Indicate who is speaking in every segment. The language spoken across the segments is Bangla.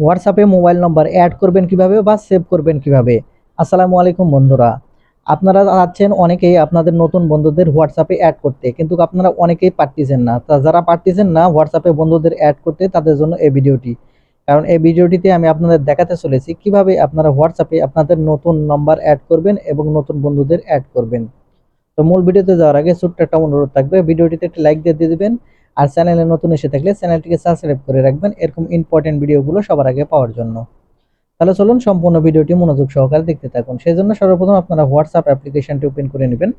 Speaker 1: হোয়াটসঅ্যাপে মোবাইল নম্বর অ্যাড করবেন কীভাবে বা সেভ করবেন কীভাবে? আসসালামু আলাইকুম বন্ধুরা। আপনারা আছেন অনেকেই আপনাদের নতুন বন্ধুদের হোয়াটসঅ্যাপে অ্যাড করতে, কিন্তু আপনারা অনেকেই পারতেছেন না। তা যারা পারতেছেন না হোয়াটসঅ্যাপে বন্ধুদের অ্যাড করতে, তাদের জন্য এই ভিডিওটি। কারণ এই ভিডিওটিতে আমি আপনাদের দেখাতে চলেছি কীভাবে আপনারা হোয়াটসঅ্যাপে আপনাদের নতুন নম্বর অ্যাড করবেন এবং নতুন বন্ধুদের অ্যাড করবেন। তো মূল ভিডিওতে যাওয়ার আগে ছোট্ট একটা অনুরোধ থাকবে। ভিডিওটিতে একটি লাইক দিয়ে দিয়ে দিবেন। আর চ্যানেলে নতুন এসে থাকলে চ্যানেলটিকে সাবস্ক্রাইব করে রাখবেন। এরকম ইম্পর্টেন্ট ভিডিওগুলো সবার আগে পাওয়ার জন্য। তাহলে চলুন সম্পূর্ণ ভিডিওটি মনোযোগ সহকারে দেখতে থাকুন। সেই জন্য সর্বপ্রথম আপনারা হোয়াটসঅ্যাপ অ্যাপ্লিকেশনটি ওপেন করে নেবেন।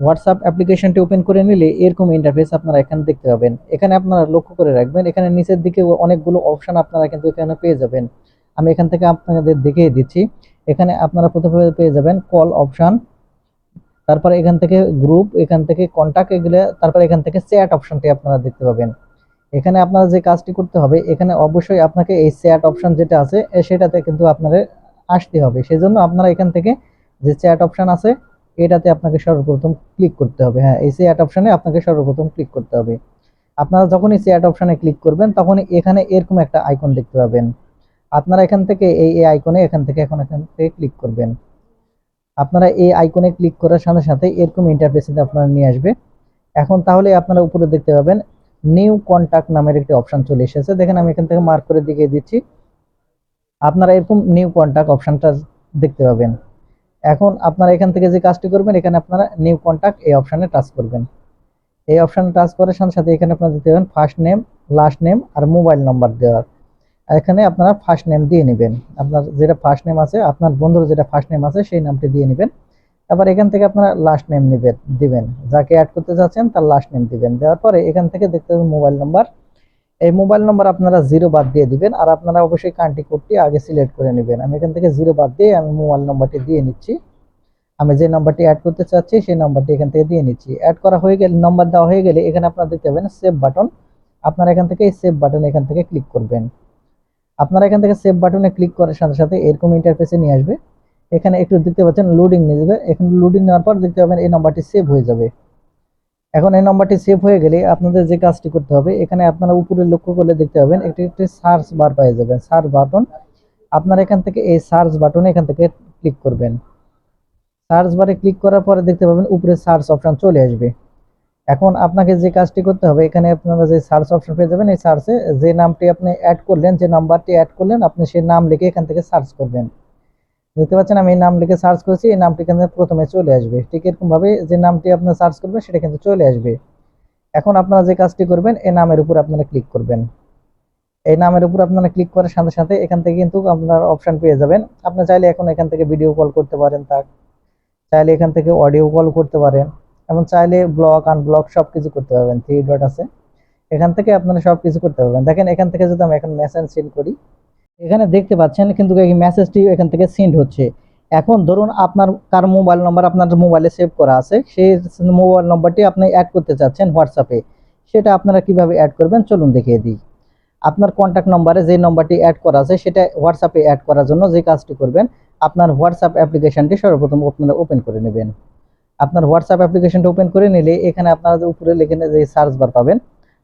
Speaker 1: হোয়াটসঅ্যাপ অ্যাপ্লিকেশনটি ওপেন করে নিলে এরকম ইন্টারফেস আপনারা এখানে দেখতে পাবেন। এখানে আপনারা লক্ষ্য করে রাখবেন, এখানে নিচের দিকে অনেকগুলো অপশন আপনারা কিন্তু এখানে পেয়ে যাবেন। আমি এখান থেকে আপনাদের দেখিয়ে দিচ্ছি। এখানে আপনারা প্রথমে পেয়ে যাবেন কল অপশন তারপরে এখান থেকে গ্রুপ এখান থেকে কন্ট্যাক্ট এগুলো, তারপরে এখান থেকে চ্যাট অপশনটি আপনারা দেখতে পাবেন। এখানে আপনারা যে কাজটি করতে হবে, এখানে অবশ্যই আপনাকে এই চ্যাট অপশন যেটা আছে সেটাতে কিন্তু আপনাদের আসতে হবে। সেই জন্য আপনারা এখান থেকে যে চ্যাট অপশন আছে, এটাতে আপনাকে সর্বপ্রথম ক্লিক করতে হবে। হ্যাঁ এই চ্যাট অপশানে আপনাকে সর্বপ্রথম ক্লিক করতে হবে। আপনারা যখনই চ্যাট অপশানে ক্লিক করবেন, তখনই এখানে এরকম একটা আইকন দেখতে পাবেন। আপনারা এখান থেকে এই এই আইকনে এখান থেকে, এখন এখান থেকে ক্লিক করবেন। আপনারা এই আইকনে ক্লিক করার সাথে সাথে এরকম ইন্টারফেসে আপনারা নিয়ে আসবে। এখন তাহলে আপনারা উপরে দেখতে পাবেন নিউ কন্টাক্ট নামের একটি অপশন চলে এসেছে। দেখেন আমি এখান থেকে মার্ক করে দিকে দিচ্ছি। আপনারা এরকম নিউ কন্টাক্ট অপশনটা দেখতে পাবেন। এখন আপনারা এখান থেকে যে কাজটি করবেন, এখানে আপনারা নিউ কন্টাক্ট এই অপশানে টাচ করবেন। এই অপশানে টাচ করার সাথে সাথে এখানে আপনারা দিতে পারেন ফার্স্ট নেম লাস্ট নেম আর মোবাইল নাম্বার দেওয়ার। এখানে আপনারা ফার্স্ট নেম দিয়ে নেবেন। আপনার যেটা ফার্স্ট নেম আছে, আপনার বন্ধুর যেটা ফার্স্ট নেম আছে, সেই নামটি দিয়ে নেবেন। তারপর এখান থেকে আপনারা লাস্ট নেম নেবেন, দিবেন। যাকে অ্যাড করতে চাচ্ছেন তার লাস্ট নেম দিবেন। দেওয়ার পরে এখান থেকে দেখতে মোবাইল নাম্বার এই মোবাইল নাম্বার আপনারা জিরো বাদ দিয়ে দিবেন, আর আপনারা অবশ্যই কান্ট্রি কোডটি আগে সিলেক্ট করে নেবেন। আমি এখান থেকে জিরো বাদ দিয়ে আমি মোবাইল নাম্বারটি দিয়ে নিচ্ছি। আমি যে নাম্বারটি অ্যাড করতে চাচ্ছি, সেই নাম্বারটি এখান থেকে দিয়ে নিচ্ছি। অ্যাড করা হয়ে গেলে নাম্বার দেওয়া হয়ে গেলে এখানে আপনারা দেখতে পাবেন সেভ বাটন আপনারা এখান থেকে সেভ বাটন এখান থেকে ক্লিক করবেন। আপনারা এখান থেকে সেভ বাটনে ক্লিক করার সাথে সাথে এরকম ইন্টারফেসে নিয়ে আসবে। এখানে একটু দেখতে পাচ্ছেন লোডিং নিয়ে যাবে। এখানে লোডিং নেওয়ার পর দেখতে পাবেন এই নাম্বারটি সেভ হয়ে যাবে। এখন এই নাম্বারটি সেভ হয়ে গেলে আপনাদের যে কাজটি করতে হবে, এখানে আপনারা উপরে লক্ষ্য করলে দেখতে পাবেন একটি একটি সার্চ বার পেয়ে যাবেন সার্চ বাটন আপনারা এখান থেকে এই সার্চ বাটনে এখান থেকে ক্লিক করবেন। সার্চ বারে ক্লিক করার পরে দেখতে পাবেন উপরে সার্চ অপশন চলে আসবে। এখন আপনাকে যে কাজটি করতে হবে, এখানে আপনারা যে সার্চ অপশন পেয়ে যাবেন, এই সার্চে যে নামটি আপনি অ্যাড করলেন, যে নাম্বারটি অ্যাড করলেন, আপনি সেই নাম লিখে এখান থেকে সার্চ করবেন। দেখতে পাচ্ছেন, আমি এই নাম লিখে সার্চ করেছি, এই নামটি কিন্তু প্রথমে চলে আসবে। ঠিক এরকম ভাবে যে নামটি আপনি সার্চ করবেন, সেটা কিন্তু চলে আসবে। এখন আপনারা যে কাজটি করবেন, এই নামের উপর আপনারা ক্লিক করবেন। এই নামের উপর আপনারা ক্লিক করার সাথে সাথে এখান থেকে কিন্তু আপনার অপশন পেয়ে যাবেন। আপনি চাইলে এখন এখান থেকে ভিডিও কল করতে পারেন তা চাইলে এখান থেকে অডিও কল করতে পারেন। এবং চাইলে ব্লক আনব্লক সব কিছু করতে পারবেন থ্রি ডট আছে। এখান থেকে আপনারা সব কিছু করতে পারবেন। দেখেন, এখান থেকে যদি আমি এখন মেসেজ সেন্ড করি, এখানে দেখতে পাচ্ছেন কিন্তু এই মেসেজটি এখান থেকে সেন্ড হচ্ছে। এখন ধরুন আপনার, কার মোবাইল নম্বর আপনার মোবাইলে সেভ করা আছে, সেই মোবাইল নম্বরটি আপনি অ্যাড করতে চাচ্ছেন হোয়াটসঅ্যাপে সেটা আপনারা কীভাবে অ্যাড করবেন? চলুন দেখিয়ে দিই। আপনার কন্ট্যাক্ট নম্বরে যে নম্বরটি অ্যাড করা আছে, সেটা হোয়াটসঅ্যাপে অ্যাড করার জন্য যে কাজটি করবেন, আপনার হোয়াটসঅ্যাপ অ্যাপ্লিকেশনটি সর্বপ্রথম আপনারা ওপেন করে নেবেন। আপনার হোয়াটসঅ্যাপ অ্যাপ্লিকেশনটা ওপেন করে নিলে এখানে আপনারা উপরে লিখে যে সার্চ বার পাবেন।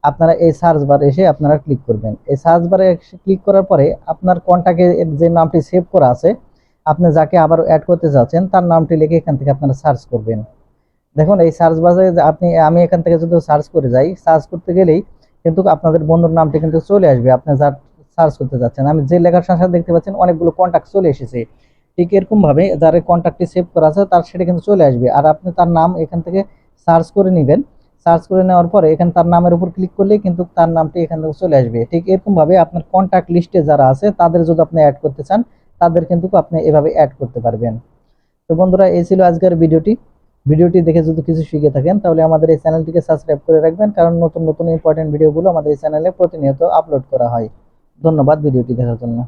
Speaker 1: আপনারা এই সার্চ বার এসে আপনারা ক্লিক করবেন। এই সার্চ বারে ক্লিক করার পরে আপনার কন্ট্যাক্টে যে নামটি সেভ করা আছে, আপনি যাকে আবার অ্যাড করতে চাচ্ছেন তার নামটি লিখে এখান থেকে আপনারা সার্চ করবেন। দেখুন, এই সার্চ বারে আপনি, আমি এখান থেকে যদি সার্চ করে যাই সার্চ করতে গেলেই কিন্তু আপনাদের বন্ধুর নামটি কিন্তু চলে আসবে। আপনি যার সার্চ করতে যাচ্ছেন, আমি যে লেখার সাথে দেখতে পাচ্ছেন, অনেকগুলো কন্ট্যাক্ট চলে এসেছে। ঠিক এরকম ভাবে যার কন্ট্যাক্টটি সেভ করা আছে, তার সেটা কিন্তু চলে আসবে। আর আপনি তার নাম এখান থেকে সার্চ করে নেবেন। সার্চ করে নেওয়ার পরে এখানে তার নামের উপর ক্লিক করলেই কিন্তু তার নামটি এখান থেকে চলে আসবে। ঠিক এরকম ভাবে আপনার কন্ট্যাক্ট লিস্টে যারা আছে, তাদের যদি আপনি অ্যাড করতে চান, তাদের কিন্তু আপনি এভাবে অ্যাড করতে পারবেন। তো বন্ধুরা, এই ছিল আজকের ভিডিওটি। ভিডিওটি দেখে যদি কিছু শিখে থাকেন, তাহলে আমাদের এই চ্যানেলটিকে সাবস্ক্রাইব করে রাখবেন, কারণ নতুন নতুন ইম্পর্টেন্ট ভিডিওগুলো আমাদের এই চ্যানেলে প্রতিনিয়ত আপলোড করা হয়। ধন্যবাদ ভিডিওটি দেখার জন্য।